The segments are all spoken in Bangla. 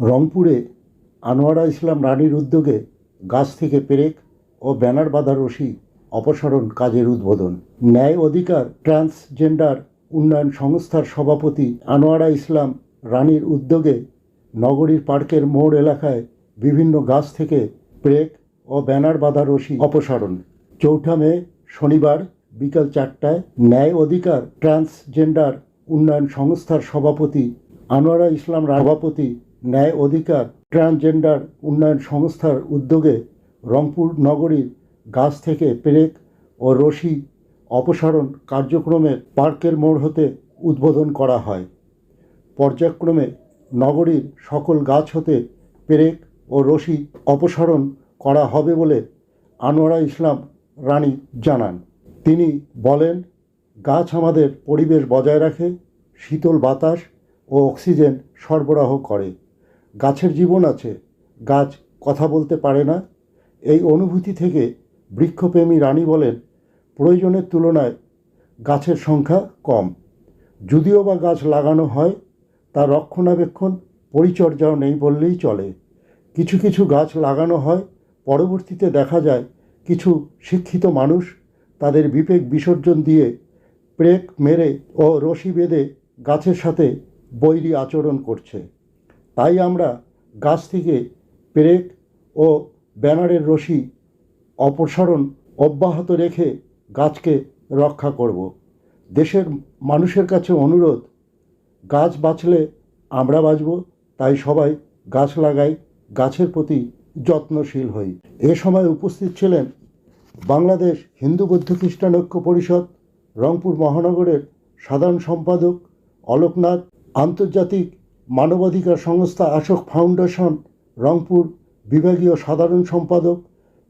রংপুরে আনোয়ারা ইসলাম রানীর উদ্যোগে গাছ থেকে পেরেক ও ব্যানার বাঁধা রশি অপসারণ কাজের উদ্বোধন। ন্যায় অধিকার, ট্রান্সজেন্ডার উন্নয়ন সংস্থার সভাপতি আনোয়ারা ইসলাম রানীর উদ্যোগে নগরীর পার্কের মোড় এলাকায় বিভিন্ন গাছ থেকে পেরেক ও ব্যানার বাঁধা রশি অপসারণ। চৌঠা মে, শনিবার, বিকাল চারটায় ন্যায় অধিকার, ট্রান্সজেন্ডার উন্নয়ন সংস্থার সভাপতি আনোয়ারা ইসলাম সভাপতি ন্যায় অধিকার, ট্রান্সজেন্ডার উন্নয়ন সংস্থার উদ্যোগে রংপুর নগরীর গাছ থেকে পেরেক ও রশি অপসারণ কার্যক্রমের পার্কের মোড় হতে উদ্বোধন করা হয়। পর্যায়ক্রমে নগরীর সকল গাছ হতে পেরেক ও রশি অপসারণ করা হবে বলে আনোয়ারা ইসলাম রানী জানান। তিনি বলেন, গাছ আমাদের পরিবেশ বজায় রাখে, শীতল বাতাস ও অক্সিজেন সরবরাহ করে। গাছের জীবন আছে, গাছ কথা বলতে পারে না। এই অনুভূতি থেকে বৃক্ষপ্রেমী রানী বলেন, প্রয়োজনের তুলনায় গাছের সংখ্যা কম। যদিও বা গাছ লাগানো হয়, তার রক্ষণাবেক্ষণ, পরিচর্যাও নেই বললেই চলে। কিছু কিছু গাছ লাগানো হয়, পরবর্তীতে দেখা যায় কিছু শিক্ষিত মানুষ তাদের বিবেক বিসর্জন দিয়ে প্রেক মেরে ও রশি বেঁধে গাছের সাথে বৈরী আচরণ করছে। তাই আমরা গাছ থেকে পেরেক ও ব্যানারের রশি অপসারণ অব্যাহত রেখে গাছকে রক্ষা করব। দেশের মানুষের কাছে অনুরোধ, গাছ বাঁচলে আমরা বাঁচব, তাই সবাই গাছ লাগাই, গাছের প্রতি যত্নশীল হই। এ সময় উপস্থিত ছিলেন বাংলাদেশ হিন্দু বৌদ্ধ খ্রিস্টান ঐক্য পরিষদ, রংপুর মহানগরের সাধারণ সম্পাদক অলোকনাথ, আন্তর্জাতিক মানবাধিকার সংস্থা আশোক ফাউন্ডেশন, রংপুর, বিভাগীয় সাধারণ সম্পাদক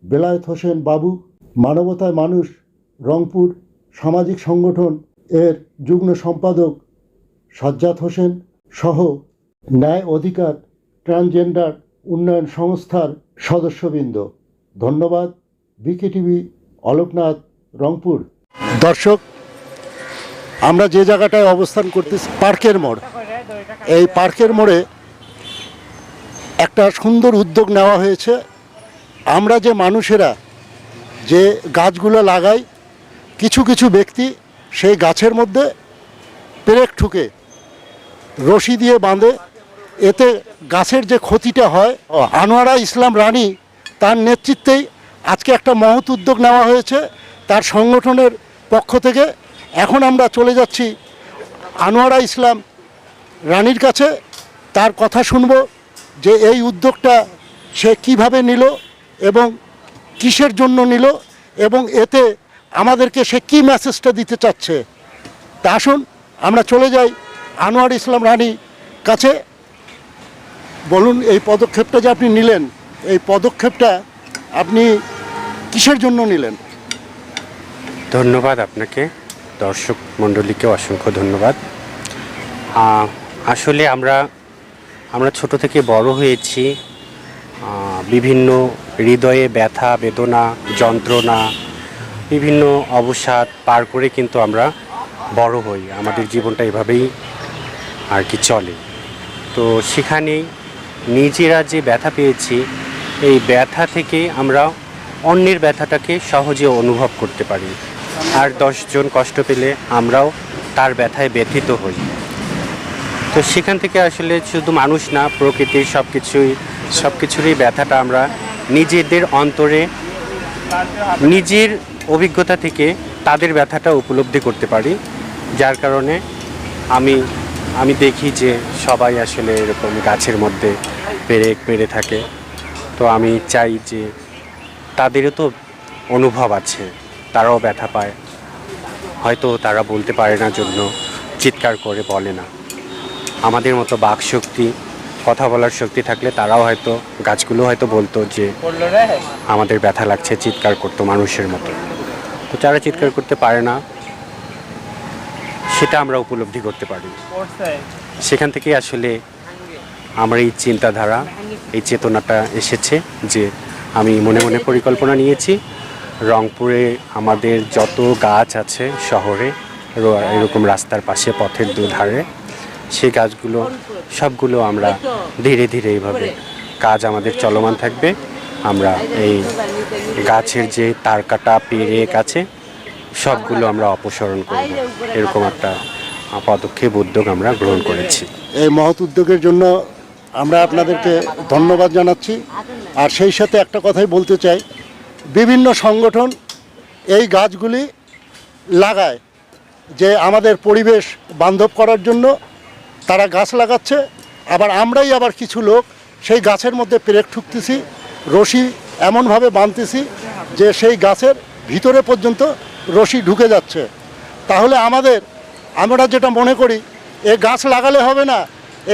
বেলায়েত হোসেন বাবু, মানবতায় মানুষ, রংপুর, সামাজিক সংগঠন এর যুগ্ম সম্পাদক সাজ্জাদ হোসেন সহ ন্যায় অধিকার, ট্রান্সজেন্ডার উন্নয়ন সংস্থার সদস্যবৃন্দ। ধন্যবাদ। বিকেটিভি অলোকনাথ রংপুর। দর্শক, আমরা যে জায়গাটায় অবস্থান করতেছি, পার্কের মোড়। এই পার্কের মোড়ে একটা সুন্দর উদ্যোগ নেওয়া হয়েছে। আমরা যে মানুষেরা যে গাছগুলো লাগাই কিছু কিছু ব্যক্তি সেই গাছের মধ্যে পেরেক ঠুকে রশি দিয়ে বাঁধে। এতে গাছের যে ক্ষতিটা হয় আনোয়ারা ইসলাম রানী তার নেতৃত্বেই আজকে একটা মহৎ উদ্যোগ নেওয়া হয়েছে। তার সংগঠনের পক্ষ থেকে এখন আমরা চলে যাচ্ছি আনোয়ারা ইসলাম রানীর কাছে তার কথা শুনব যে এই উদ্যোগটা সে কীভাবে নিল এবং কিসের জন্য নিল এবং এতে আমাদেরকে সে কী মেসেজটা দিতে চাচ্ছে। তা আসুন, আমরা চলে যাই আনোয়ার ইসলাম রানী কাছে। বলুন, এই পদক্ষেপটা যে আপনি নিলেন, এই পদক্ষেপটা আপনি কিসের জন্য নিলেন? ধন্যবাদ আপনাকে। দর্শক মণ্ডলীকে অসংখ্য ধন্যবাদ। আসলে আমরা আমরা ছোট থেকে বড় হয়েছি বিভিন্ন হৃদয়ে ব্যথা, বেদনা, যন্ত্রণা, বিভিন্ন অবসাদ পার করে কিন্তু আমরা বড় হই। আমাদের জীবনটা এভাবেই আর কি চলে। তো সেখানে নিজেরা যে ব্যথা পেয়েছি, এই ব্যথা থেকে আমরা অন্যের ব্যথাটাকে সহজে অনুভব করতে পারি। আর দশজন কষ্ট পেলে আমরাও তার ব্যথায় ব্যথিত হই। তো সেখান থেকে আসলে শুধু মানুষ না প্রকৃতির সব কিছুই সব কিছুরই ব্যথাটা আমরা নিজেদের অন্তরে, নিজের অভিজ্ঞতা থেকে তাদের ব্যথাটা উপলব্ধি করতে পারি। যার কারণে আমি আমি দেখি যে সবাই আসলে এরকম গাছের মধ্যে পেরে পেরে থাকে। তো আমি চাই যে তাদেরও তো অনুভব আছে, তারাও ব্যথা পায়। হয়তো তারা বলতে পারে না জন্য চিৎকার করে বলে না। আমাদের মতো বাক শক্তি কথা বলার শক্তি থাকলে তারাও হয়তো গাছগুলো হয়তো বলতো যে আমাদের ব্যথা লাগছে চিৎকার করতো মানুষের মতো। তো যারা চিৎকার করতে পারে না সেটা আমরা উপলব্ধি করতে পারি। সেখান থেকে আসলে আমার এই চিন্তাধারা এই চেতনাটা এসেছে যে আমি মনে মনে পরিকল্পনা নিয়েছি। রংপুরে আমাদের যত গাছ আছে শহরে এরকম রাস্তার পাশে পথের দুধারে সেই গাছগুলো সবগুলো আমরা ধীরে ধীরে এইভাবে কাজ আমাদের চলমান থাকবে। আমরা এই গাছের যে তার কাটা পেরেক আছে সবগুলো আমরা অপসারণ করব। এরকম একটা পদক্ষেপ, উদ্যোগ আমরা গ্রহণ করেছি। এই মহৎ উদ্যোগের জন্য আমরা আপনাদেরকে ধন্যবাদ জানাচ্ছি। আর সেই সাথে একটা কথাই বলতে চাই। বিভিন্ন সংগঠন এই গাছগুলি লাগায়, যে আমাদের পরিবেশ বান্ধব করার জন্য তারা গাছ লাগাচ্ছে, আবার আমরাই আবার কিছু লোক সেই গাছের মধ্যে পেরেক ঠুকতেছি, রশি এমনভাবে বাঁধতেছি যে সেই গাছের ভিতরে পর্যন্ত রশি ঢুকে যাচ্ছে। তাহলে আমাদের, আমরা যেটা মনে করি এই গাছ লাগালে হবে না,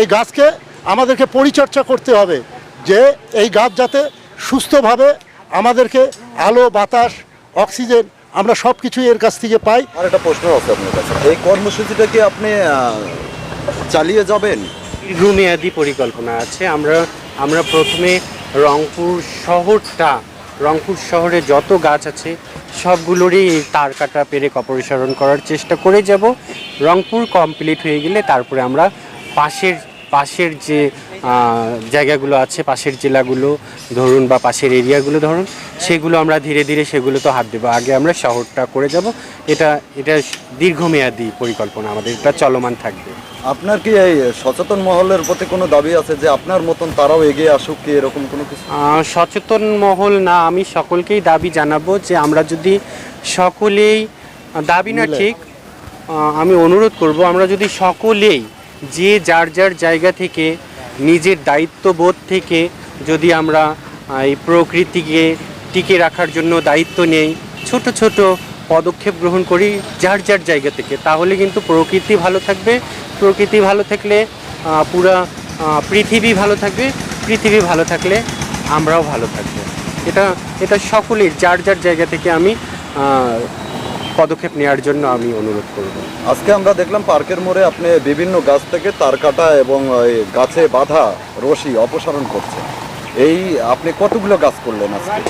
এই গাছকে আমাদেরকে পরিচর্যা করতে হবে যে এই গাছ যাতে সুস্থভাবে আমাদেরকে আলো, বাতাস, অক্সিজেন আমরা সব কিছুই এর কাছ থেকে পাই। আর একটা প্রশ্ন আছে আপনার কাছে। এই কর্মসূচিটা কি আপনি চালিয়ে যাবেন? দীর্ঘমেয়াদী পরিকল্পনা আছে। আমরা আমরা প্রথমে রংপুর শহরটা রংপুর শহরে যত গাছ আছে সবগুলোরই তার কাটা পেরেক অপসারণ করার চেষ্টা করে যাব। রংপুর কমপ্লিট হয়ে গেলে তারপরে আমরা পাশের পাশের যে জায়গাগুলো আছে পাশের জেলাগুলো ধরুন বা পাশের এরিয়াগুলো ধরুন সেগুলো আমরা ধীরে ধীরে সেগুলো তো হাত দেবো। আগে আমরা শহরটা করে যাব। এটা এটা দীর্ঘমেয়াদী পরিকল্পনা আমাদের এটা চলমান থাকবে। আপনার কি এই সচেতন মহলের প্রতি কোনো দাবি আছে যে আপনার মতন তারাও এগিয়ে আসুক কি এরকম কোনো কিছু? সচেতন মহল না আমি সকলকেই দাবি জানাব যে আমরা যদি সকলেই দাবি না ঠিক আমি অনুরোধ করব আমরা যদি সকলেই যে যার যার জায়গা থেকে নিজের দায়িত্ববোধ থেকে যদি আমরা এই প্রকৃতিকে টিকে রাখার জন্য দায়িত্ব নেই। ছোট ছোট পদক্ষেপ গ্রহণ করি যার যার জায়গা থেকে। তাহলে কিন্তু প্রকৃতি ভালো থাকবে। প্রকৃতি ভালো থাকলে পুরা পৃথিবী ভালো থাকবে। পৃথিবী ভালো থাকলে আমরাও ভালো থাকব। এটা এটা সকলের, যার যার জায়গা থেকে আমি পদক্ষেপ নেওয়ার জন্য আমি অনুরোধ করব। আজকে আমরা দেখলাম পার্কের মোড়ে আপনি বিভিন্ন গাছ থেকে তার কাটা এবং গাছে বাঁধা রশি অপসারণ করছে এই আপনি কতগুলো গাছ করলেন আজকে?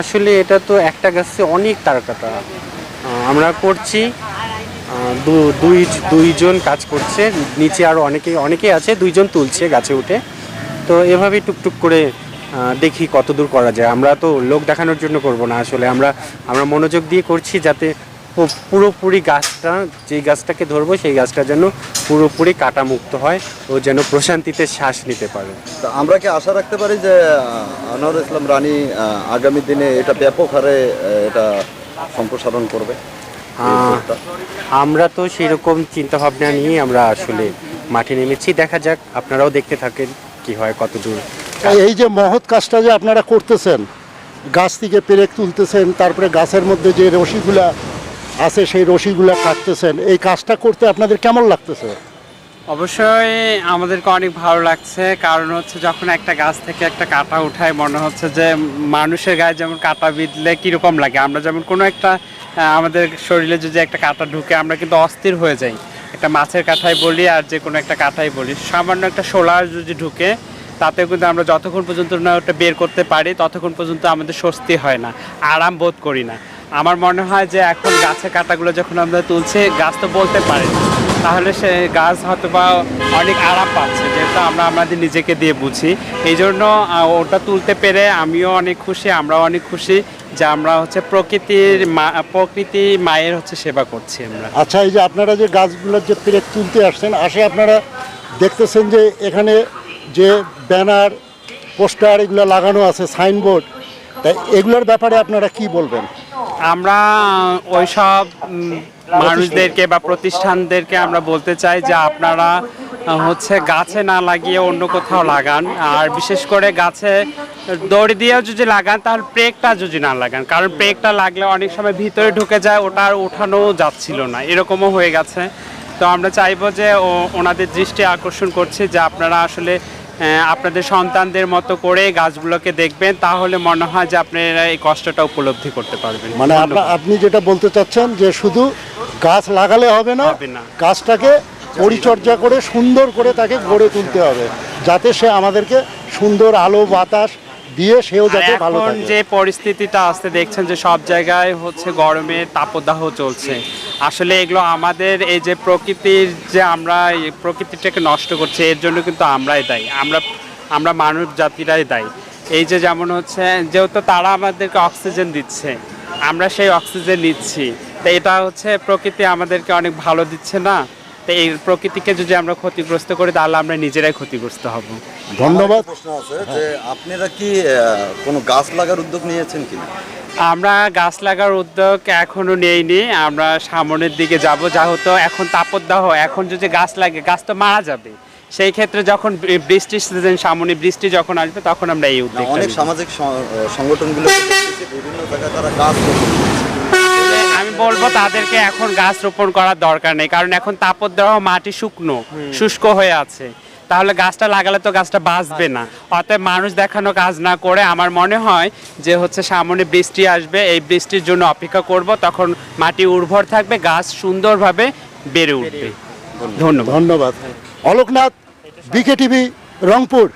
আসলে এটা তো একটা গাছে অনেক তারকাটা আমরা করছি দুই, দুইজন কাজ করছে, নিচে আরও অনেকেই অনেকেই আছে, দুইজন তুলছে গাছে উঠে। তো এভাবে টুকটুক করে দেখি কত দূর করা যায়। আমরা তো লোক দেখানোর জন্য করব না আসলে। আমরা আমরা মনোযোগ দিয়ে করছি যাতে পুরোপুরি গাছটা যেই গাছটাকে ধরবো সেই গাছটা যেন পুরোপুরি কাটা মুক্ত হয় ও যেন প্রশান্তিতে শ্বাস নিতে পারে। তা আমরা কি আশা রাখতে পারি যে আনোয়ার ইসলাম রানী আগামী দিনে এটা ব্যাপক হারে এটা সম্প্রসারণ করবে? আমরা তো সেরকম চিন্তা ভাবনা নিয়ে আমরা আসলে মাঠে নেমেছি। দেখা যাক আপনারাও দেখতে থাকেন কি হয় কত দূর এই যে মহৎ কাজটা যে আপনারা করতেছেন গাছ থেকে পেরেক তুলতেছেন তারপরে গাছের মধ্যে যে রশিগুলা আছে, সেই রশিগুলো কাটতেছেন। এই কাজটা করতে আপনাদের কেমন লাগতেছে? অবশ্যই আমাদেরকে অনেক ভালো লাগছে। কারণ হচ্ছে যখন একটা গাছ থেকে একটা কাটা উঠায়, মনে হচ্ছে যে মানুষের গায়ে যেমন কাটা বিঁধলে কীরকম লাগে। আমরা যেমন কোনো একটা আমাদের শরীরে যদি একটা কাটা ঢুকে, আমরা কিন্তু অস্থির হয়ে যাই। একটা মাছের কাঁঠাই বলি আর যে কোনো একটা কাঁঠাই বলি। সামান্য একটা শোলার যদি ঢুকে তাতে কিন্তু আমরা যতক্ষণ পর্যন্ত না ওটা বের করতে পারি, ততক্ষণ পর্যন্ত আমাদের স্বস্তি হয় না। আরাম বোধ করি না। আমার মনে হয় যে এখন গাছের কাঁটাগুলো যখন আমরা তুলছি, গাছ তো বলতে পারে। তাহলে সে গাছ হয়তো বা অনেক আরাম পাচ্ছে, যেহেতু আমরা আমাদের নিজেকে দিয়ে বুঝি। এই জন্য ওটা তুলতে পেরে আমিও অনেক খুশি, আমরাও অনেক খুশি যে আমরা হচ্ছে প্রকৃতির মা- প্রকৃতি মায়ের হচ্ছে সেবা করছি আমরা। আচ্ছা এই যে আপনারা যে গাছগুলোর যে পেরে তুলতে আসছেন, আসে আপনারা দেখতেছেন যে এখানে যে ব্যানার, পোস্টার এগুলো লাগানো আছে, সাইনবোর্ড তাই এগুলোর ব্যাপারে আপনারা কি বলবেন? আমরা ওই সব মানুষদেরকে বা প্রতিষ্ঠানদেরকে আমরা বলতে চাই যে আপনারা হচ্ছে গাছে না লাগিয়ে অন্য কোথাও লাগান। আর বিশেষ করে গাছে দড়ি দিয়েও যদি লাগান, তাহলে প্রেকটা যদি না লাগান। কারণ প্রেকটা লাগলে অনেক সময় ভিতরে ঢুকে যায়, ওটা আর ওঠানো যাচ্ছিল না। এরকমও হয়ে গেছে। তো আমরা চাইব যে ওনাদের দৃষ্টি আকর্ষণ করছি যে আপনারা আসলে আপনাদের সন্তানদের মতো করে গাছগুলোকে দেখবেন তাহলে মনে হয় যে আপনারা এই কষ্টটা উপলব্ধি করতে পারবেন। মানে আপনি যেটা বলতে চাচ্ছেন যে শুধু গাছ লাগালে হবে না গাছটাকে পরিচর্যা করে সুন্দর করে তাকে গড়ে তুলতে হবে যাতে সে আমাদেরকে সুন্দর আলো বাতাস দিয়ে সেও যাতে ভালো থাকে। যে পরিস্থিতিটা আসতে দেখছেন যে সব জায়গায় হচ্ছে গরমে তাপদাহ চলছে। আসলে এগুলো আমাদের এই যে প্রকৃতির যে আমরা এই প্রকৃতিটাকে নষ্ট করছে, এর জন্য কিন্তু আমরাই দায়ী। আমরা আমরা মানব জাতিরাই দায়ী। এই যে যেমন হচ্ছে, যেহেতু তারা আমাদেরকে অক্সিজেন দিচ্ছে, আমরা সেই অক্সিজেন নিচ্ছি। তো এটা হচ্ছে প্রকৃতি আমাদেরকে অনেক ভালো দিচ্ছে না? তো এই প্রকৃতিকে যদি আমরা ক্ষতিগ্রস্ত করি তাহলে আমরা নিজেরাই ক্ষতিগ্রস্ত হব। ধন্যবাদ। প্রশ্ন আছে যে আপনারা কি কোনো গাছ লাগার উদ্যোগ নিয়েছেন কিনা? আমরা গাছ লাগার উদ্যোগ এখনও নেইনি। আমরা সামনের দিকে যাব যেহেতু এখন তাপদাহ। এখন যদি গাছ লাগে গাছ তো মারা যাবে। সেই ক্ষেত্রে যখন বৃষ্টির সিজন সামনে বৃষ্টি যখন আসবে তখন আমরা এই উদ্যোগ অনেক সামাজিক সংগঠনগুলো বিভিন্ন জায়গায় তারা গাছ বলব তাদেরকে এখন গাছ রোপণ করার দরকার নেই কারণ এখন তাপদাহ মাটি শুকনো শুষ্ক হয়ে আছে। তাহলে গাছটা লাগালে তো গাছটা বাঁচবে না। অতএব মানুষ দেখানো কাজ না করে আমার মনে হয় যে হচ্ছে সামনে বৃষ্টি আসবে এই বৃষ্টির জন্য অপেক্ষা করব তখন মাটি উর্বর থাকবে গাছ সুন্দরভাবে বেড়ে উঠবে। ধন্যবাদ। ধন্যবাদ। Aloknath BK TV Rangpur.